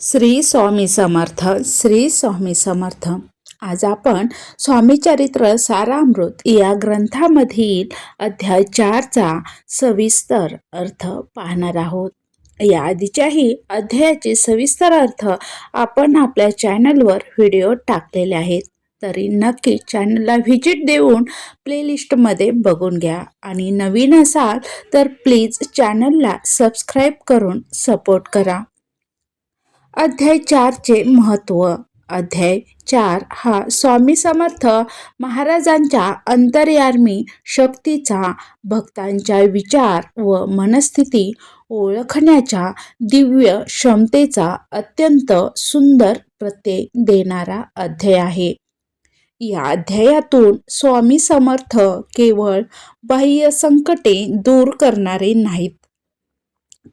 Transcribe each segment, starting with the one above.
श्री स्वामी समर्थ श्री स्वामी समर्थ. आज आपण स्वामी चरित्र सारामृत या ग्रंथामधील अध्याय चारचा सविस्तर अर्थ पाहणार आहोत. या आधीच्याही अध्यायाचे सविस्तर अर्थ आपण आपल्या चॅनलवर व्हिडिओ टाकलेले आहेत. तरी नक्की चॅनलला व्हिजिट देऊन प्लेलिस्टमध्ये बघून घ्या. आणि नवीन असाल तर प्लीज चॅनलला सबस्क्राईब करून सपोर्ट करा. अध्याय चारचे महत्त्व. अध्याय चार हा स्वामी समर्थ महाराजांच्या अंतर्यामी शक्तीचा भक्तांच्या विचार व मनस्थिती ओळखण्याच्या दिव्य क्षमतेचा अत्यंत सुंदर प्रत्यय देणारा अध्याय आहे. या अध्यायातून स्वामी समर्थ केवळ बाह्य संकटे दूर करणारे नाहीत.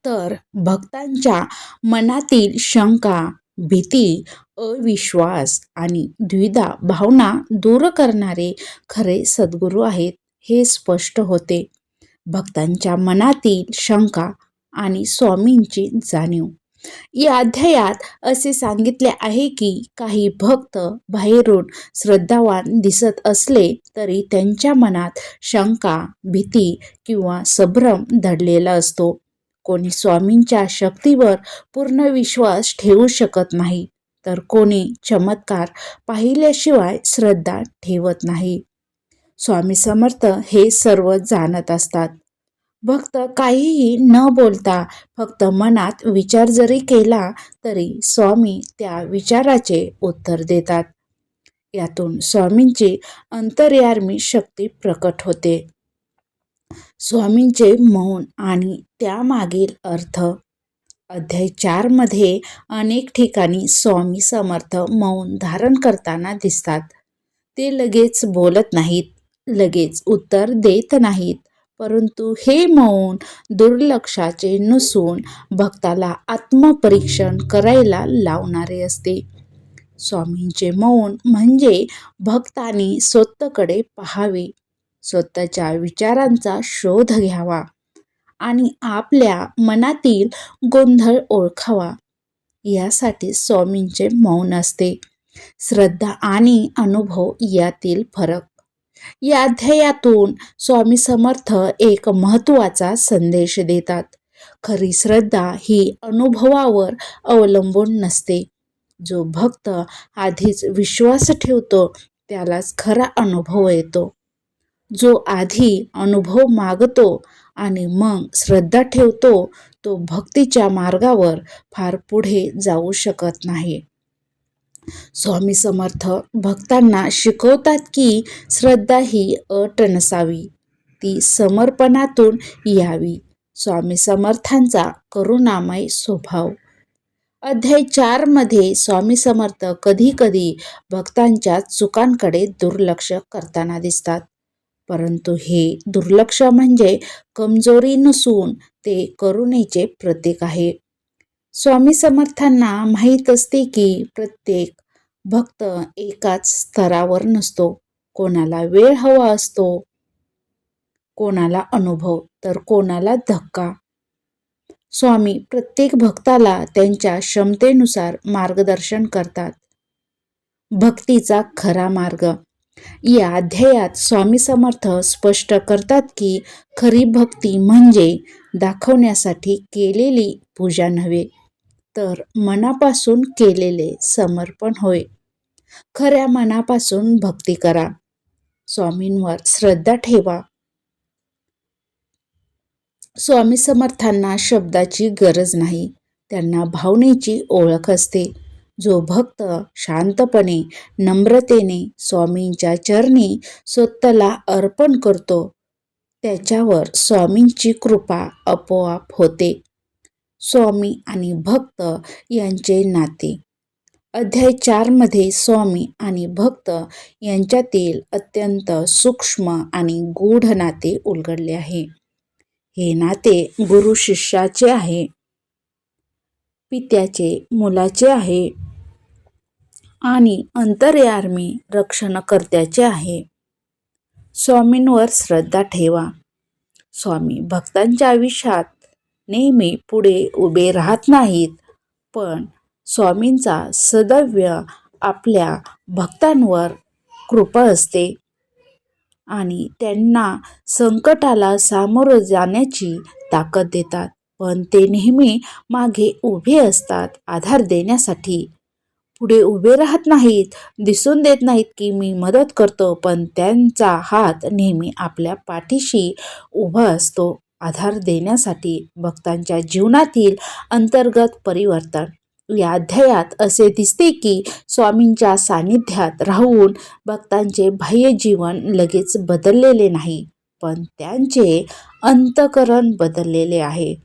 तर भक्तांच्या मनातील शंका भीती अविश्वास आणि द्विधा भावना दूर करणारे खरे सद्गुरू आहेत हे स्पष्ट होते. भक्तांच्या मनातील शंका आणि स्वामींची जाणीव. या अध्यायात असे सांगितले आहे की काही भक्त बाहेरून श्रद्धावान दिसत असले तरी त्यांच्या मनात शंका भीती किंवा संभ्रम दडलेला असतो. कोणी स्वामींच्या शक्तीवर पूर्ण विश्वास ठेवू शकत नाही तर कोणी चमत्कार पाहिल्याशिवाय श्रद्धा ठेवत नाही. स्वामी समर्थ हे सर्व जाणत असतात. भक्त काहीही न बोलता फक्त मनात विचार जरी केला तरी स्वामी त्या विचाराचे उत्तर देतात. यातून स्वामींची अंतर्यार्मी शक्ती प्रकट होते. स्वामींचे मौन आणि त्यामागील अर्थ. अध्याय चारमध्ये अनेक ठिकाणी स्वामी समर्थ मौन धारण करताना दिसतात. ते लगेच बोलत नाहीत लगेच उत्तर देत नाहीत परंतु हे मौन दुर्लक्षाचे नसून भक्ताला आत्मपरीक्षण करायला लावणारे असते. स्वामींचे मौन म्हणजे भक्तानी स्वतःकडे पहावे. स्वतःच्या विचारांचा शोध घ्यावा आणि आपल्या मनातील गोंधळ ओळखावा. यासाठी स्वामींचे मौन असते. श्रद्धा आणि अनुभव यातील फरक. या अध्यायातून स्वामी समर्थ एक महत्त्वाचा संदेश देतात. खरी श्रद्धा ही अनुभवावर अवलंबून नसते. जो भक्त आधीच विश्वास ठेवतो त्यालाच खरा अनुभव येतो. जो आधी अनुभव मागतो आणि मग श्रद्धा ठेवतो तो भक्तीच्या मार्गावर फार पुढे जाऊ शकत नाही. स्वामी समर्थ भक्तांना शिकवतात की श्रद्धा ही अट नसावी ती समर्पणातून यावी. स्वामी समर्थांचा करुणामय स्वभाव. अध्याय चारमध्ये स्वामी समर्थ कधी कधी भक्तांच्या चुकांकडे दुर्लक्ष करताना दिसतात. परंतु हे दुर्लक्ष म्हणजे कमजोरी नसून ते करुणेचे प्रतीक आहे. स्वामी समर्थांना माहीत असते की प्रत्येक भक्त एकाच स्तरावर नसतो. कोणाला वेळ हवा असतो कोणाला अनुभव तर कोणाला धक्का. स्वामी प्रत्येक भक्ताला त्यांच्या क्षमतेनुसार मार्गदर्शन करतात. भक्तीचा खरा मार्ग या अध्यायात स्वामी समर्थ स्पष्ट करतात की खरी भक्ती म्हणजे दाखवण्यासाठी केलेली पूजा नव्हे तर मनापासून केलेले समर्पण होय. खऱ्या मनापासून भक्ती करा. स्वामींवर श्रद्धा ठेवा. स्वामी समर्थांना शब्दाची गरज नाही त्यांना भावनेची ओळख असते. जो भक्त शांतपणे नम्रतेने स्वामींच्या चरणी स्वतःला अर्पण करतो त्याच्यावर स्वामींची कृपा आपोआप होते. स्वामी आणि भक्त यांचे नाते. अध्याय चारमध्ये स्वामी आणि भक्त यांच्यातील अत्यंत सूक्ष्म आणि गूढ नाते उलगडले आहे. हे नाते गुरु शिष्याचे आहे. पित्याचे मुलाचे आहे. आणि अंतर्यामी रक्षणकर्त्याचे आहे. स्वामींवर श्रद्धा ठेवा. स्वामी भक्तांच्या आयुष्यात नेहमी पुढे उभे राहत नाहीत पण स्वामींचा सदैव आपल्या भक्तांवर कृपा असते आणि त्यांना संकटाला सामोरं जाण्याची ताकद देतात. पण ते नेहमी मागे उभे असतात आधार देण्यासाठी पुढे उभे राहत नाहीत दिसून देत नाहीत की मी मदत करतो पण त्यांचा हात नेहमी आपल्या पाठीशी उभा असतो. आधार देण्यासाठी भक्तांच्या जीवनातील अंतर्गत परिवर्तन. या अध्यायात असे दिसते की स्वामींच्या सानिध्यात राहून भक्तांचे बाह्य जीवन लगेच बदललेले नाही पण त्यांचे अंतकरण बदललेले आहे.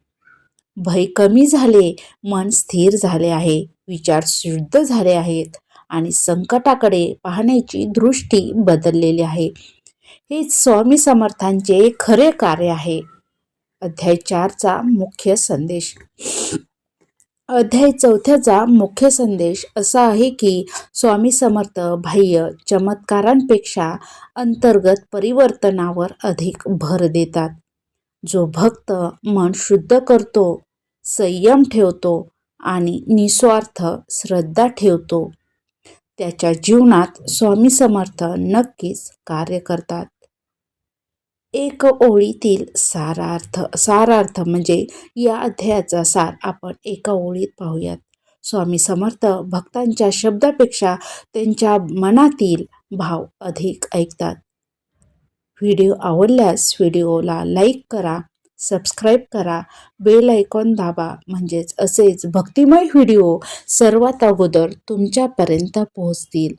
भय कमी झाले मन स्थिर झाले आहे. विचार शुद्ध झाले आहेत आणि संकटाकडे पाहण्याची दृष्टी बदललेली आहे. हे स्वामी समर्थांचे खरे कार्य आहे. अध्याय चारचा मुख्य संदेश. अध्याय चौथ्याचा मुख्य संदेश असा आहे की स्वामी समर्थ बाह्य चमत्कारांपेक्षा अंतर्गत परिवर्तनावर अधिक भर देतात. जो भक्त मन शुद्ध करतो संयम ठेवतो आणि निस्वार्थ श्रद्धा ठेवतो. त्याच्या जीवनात स्वामी समर्थ नक्कीच कार्य करतात. एक ओळीतील सारार्थ सारार्थ म्हणजे या अध्यायाचा सार आपण एका ओळीत पाहूयात. स्वामी समर्थ भक्तांच्या शब्दापेक्षा त्यांच्या मनातील भाव अधिक ऐकतात. व्हिडिओ आवडल्यास व्हिडिओला लाईक करा सबस्क्राईब करा बेल आयकॉन दाबा म्हणजेच असेच भक्तिमय व्हिडिओ सर्वात अगोदर तुमच्यापर्यंत पोहोचतील.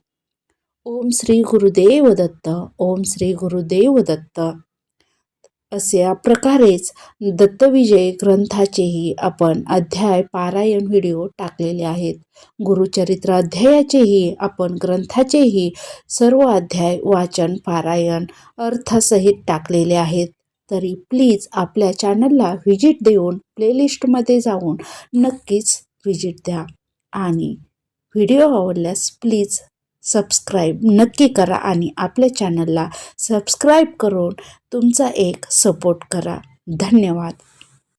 ओम श्री गुरुदेव दत्त ओम श्री गुरुदेव दत्त. अशा प्रकारेच दत्तविजय ग्रंथाचेही आपण अध्याय पारायण व्हिडिओ टाकलेले आहेत. गुरुचरित्र अध्यायाचेही आपण ग्रंथाचेही सर्व अध्याय वाचन पारायण अर्थसहित टाकलेले आहेत. तरी प्लीज आपल्या चॅनलला व्हिजिट देऊन प्लेलिस्टमध्ये जाऊन नक्कीच व्हिजिट द्या. आणि व्हिडिओ आवडल्यास प्लीज सबस्क्राईब नक्की करा आणि आपल्या चॅनलला सबस्क्राईब करून तुमचा एक सपोर्ट करा. धन्यवाद.